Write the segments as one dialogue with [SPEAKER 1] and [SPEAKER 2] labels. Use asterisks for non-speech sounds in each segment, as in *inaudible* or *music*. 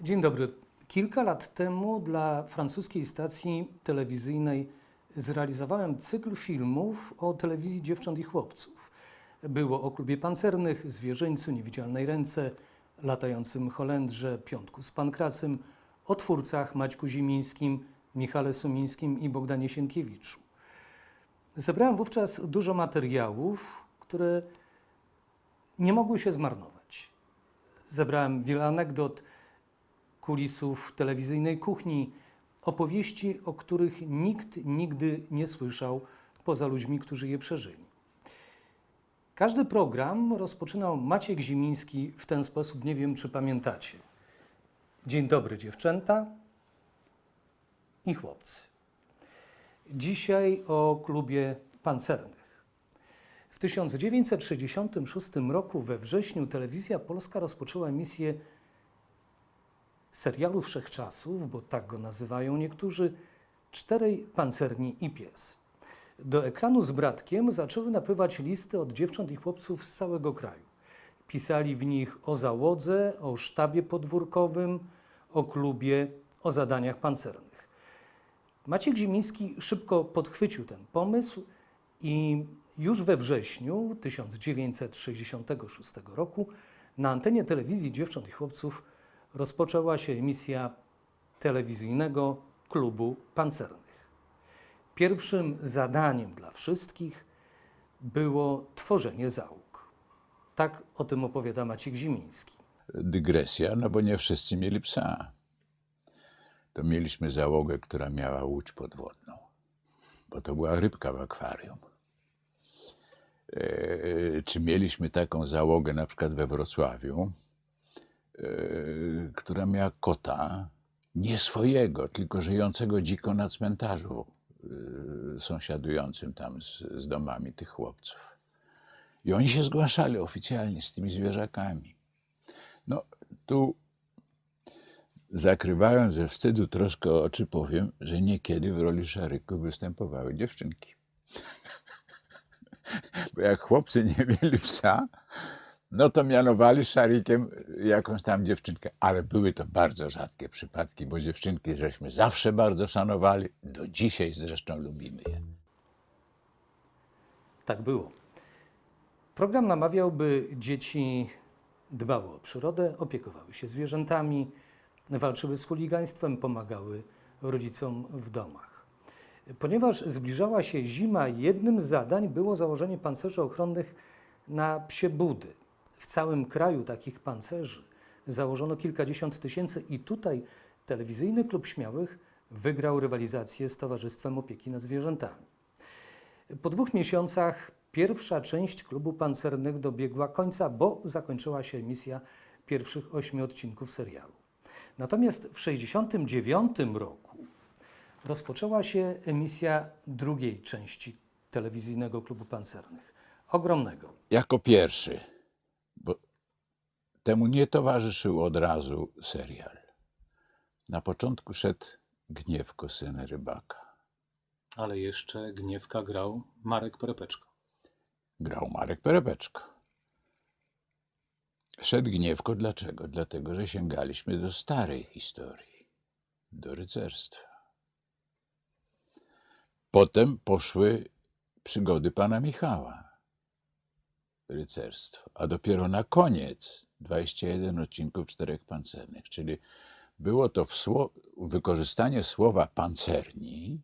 [SPEAKER 1] Dzień dobry. Kilka lat temu dla francuskiej stacji telewizyjnej zrealizowałem cykl filmów o telewizji dziewcząt i chłopców. Było o klubie pancernych, zwierzyńcu, niewidzialnej ręce, latającym Holendrze, piątku z Pankracem, o twórcach Maćku Zimińskim, Michale Sumińskim i Bogdanie Sienkiewiczu. Zebrałem wówczas dużo materiałów, które nie mogły się zmarnować. Zebrałem wiele anegdot, kulisów telewizyjnej kuchni, opowieści, o których nikt nigdy nie słyszał poza ludźmi, którzy je przeżyli. Każdy program rozpoczynał Maciek Zimiński w ten sposób, nie wiem czy pamiętacie. Dzień dobry dziewczęta i chłopcy. Dzisiaj o klubie pancernych. W 1966 roku we wrześniu telewizja polska rozpoczęła emisję serialu Wszechczasów, bo tak go nazywają niektórzy, Czterej Pancerni i Pies. Do ekranu z bratkiem zaczęły napływać listy od dziewcząt i chłopców z całego kraju. Pisali w nich o załodze, o sztabie podwórkowym, o klubie, o zadaniach pancernych. Maciek Zimiński szybko podchwycił ten pomysł i już we wrześniu 1966 roku na antenie telewizji dziewcząt i chłopców rozpoczęła się emisja telewizyjnego klubu pancernych. Pierwszym zadaniem dla wszystkich było tworzenie załóg. Tak o tym opowiada Maciek Zimiński.
[SPEAKER 2] dygresja, no bo nie wszyscy mieli psa. To mieliśmy załogę, która miała łódź podwodną, bo to była rybka w akwarium. E, Czy mieliśmy taką załogę na przykład we Wrocławiu, która miała kota, nie swojego, tylko żyjącego dziko na cmentarzu e, sąsiadującym tam z, z domami tych chłopców. I oni się zgłaszali oficjalnie z tymi zwierzakami. No, tu zakrywając ze wstydu troszkę oczy, powiem, że niekiedy w roli szaryków występowały dziewczynki. *laughs* Bo jak chłopcy nie mieli psa, no to mianowali szarykiem jakąś tam dziewczynkę. Ale były to bardzo rzadkie przypadki, bo dziewczynki żeśmy zawsze bardzo szanowali. Do dzisiaj zresztą lubimy je.
[SPEAKER 1] Tak było. Program namawiał, by dzieci dbały o przyrodę, opiekowały się zwierzętami, walczyły z chuligaństwem, pomagały rodzicom w domach. Ponieważ zbliżała się zima, jednym z zadań było założenie pancerzy ochronnych na psie budy. W całym kraju takich pancerzy założono kilkadziesiąt tysięcy i tutaj telewizyjny klub śmiałych wygrał rywalizację z Towarzystwem Opieki nad Zwierzętami. Po dwóch miesiącach pierwsza część klubu pancernych dobiegła końca, bo zakończyła się emisja pierwszych ośmiu odcinków serialu. Natomiast w 1969 roku rozpoczęła się emisja drugiej części telewizyjnego klubu pancernych. Ogromnego.
[SPEAKER 2] Jako pierwszy, bo temu nie towarzyszył od razu serial. Na początku szedł Gniewko, syn rybaka.
[SPEAKER 3] Ale jeszcze Gniewka grał Marek Porepeczko.
[SPEAKER 2] grał Marek Perepeczko. Szedł Gniewko dlaczego? Dlatego, że sięgaliśmy do starej historii, do rycerstwa. Potem poszły przygody pana Michała, rycerstwo, a dopiero na koniec 21 odcinków czterech pancernych, czyli było to wsło- wykorzystanie słowa pancerni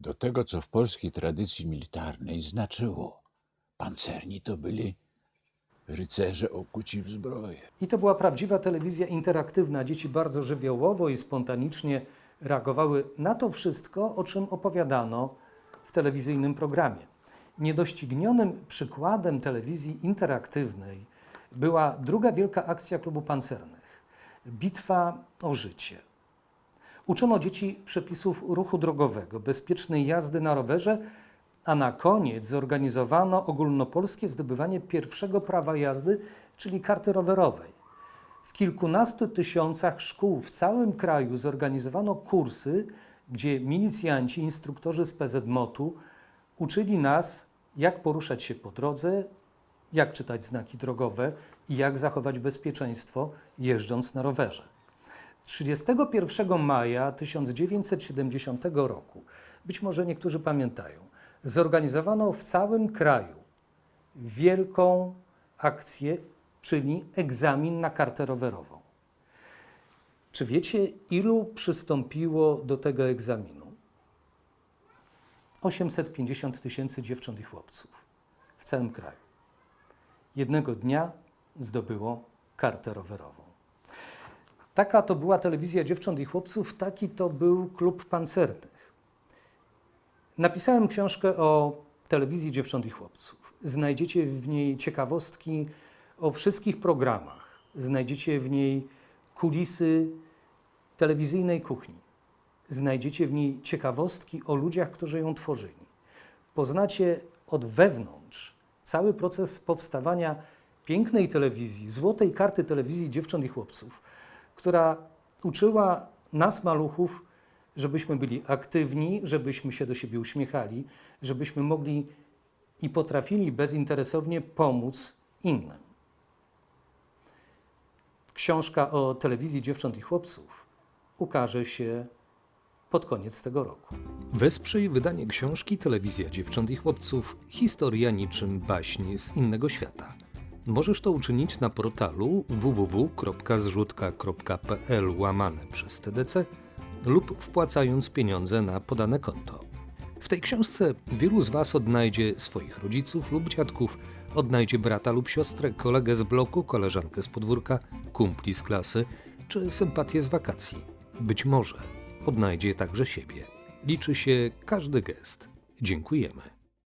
[SPEAKER 2] do tego, co w polskiej tradycji militarnej znaczyło. Pancerni to byli rycerze okuci w zbroję.
[SPEAKER 1] I to była prawdziwa telewizja interaktywna. Dzieci bardzo żywiołowo i spontanicznie reagowały na to wszystko, o czym opowiadano w telewizyjnym programie. Niedoścignionym przykładem telewizji interaktywnej była druga wielka akcja klubu pancernych Bitwa o życie. Uczono dzieci przepisów ruchu drogowego, bezpiecznej jazdy na rowerze, a na koniec zorganizowano ogólnopolskie zdobywanie pierwszego prawa jazdy, czyli karty rowerowej. W kilkunastu tysiącach szkół w całym kraju zorganizowano kursy, gdzie milicjanci, instruktorzy z PZMOT-u uczyli nas, jak poruszać się po drodze, jak czytać znaki drogowe i jak zachować bezpieczeństwo jeżdżąc na rowerze. 31 maja 1970 roku, być może niektórzy pamiętają, zorganizowano w całym kraju wielką akcję, czyli egzamin na kartę rowerową. Czy wiecie, ilu przystąpiło do tego egzaminu? 850 tysięcy dziewcząt i chłopców w całym kraju. Jednego dnia zdobyło kartę rowerową. Taka to była telewizja dziewcząt i chłopców, taki to był klub pancernych. Napisałem książkę o telewizji dziewcząt i chłopców. Znajdziecie w niej ciekawostki o wszystkich programach. Znajdziecie w niej kulisy telewizyjnej kuchni. Znajdziecie w niej ciekawostki o ludziach, którzy ją tworzyli. Poznacie od wewnątrz cały proces powstawania pięknej telewizji, złotej karty telewizji dziewcząt i chłopców, która uczyła nas, maluchów, żebyśmy byli aktywni, żebyśmy się do siebie uśmiechali, żebyśmy mogli i potrafili bezinteresownie pomóc innym. Książka o telewizji dziewcząt i chłopców ukaże się pod koniec tego roku.
[SPEAKER 4] Wesprzyj wydanie książki Telewizja Dziewcząt i Chłopców Historia niczym baśń z innego świata. Możesz to uczynić na portalu www.zrzutka.pl łamane przez TDC lub wpłacając pieniądze na podane konto. W tej książce wielu z Was odnajdzie swoich rodziców lub dziadków, odnajdzie brata lub siostrę, kolegę z bloku, koleżankę z podwórka, kumpli z klasy czy sympatię z wakacji. Być może odnajdzie także siebie. Liczy się każdy gest. Dziękujemy.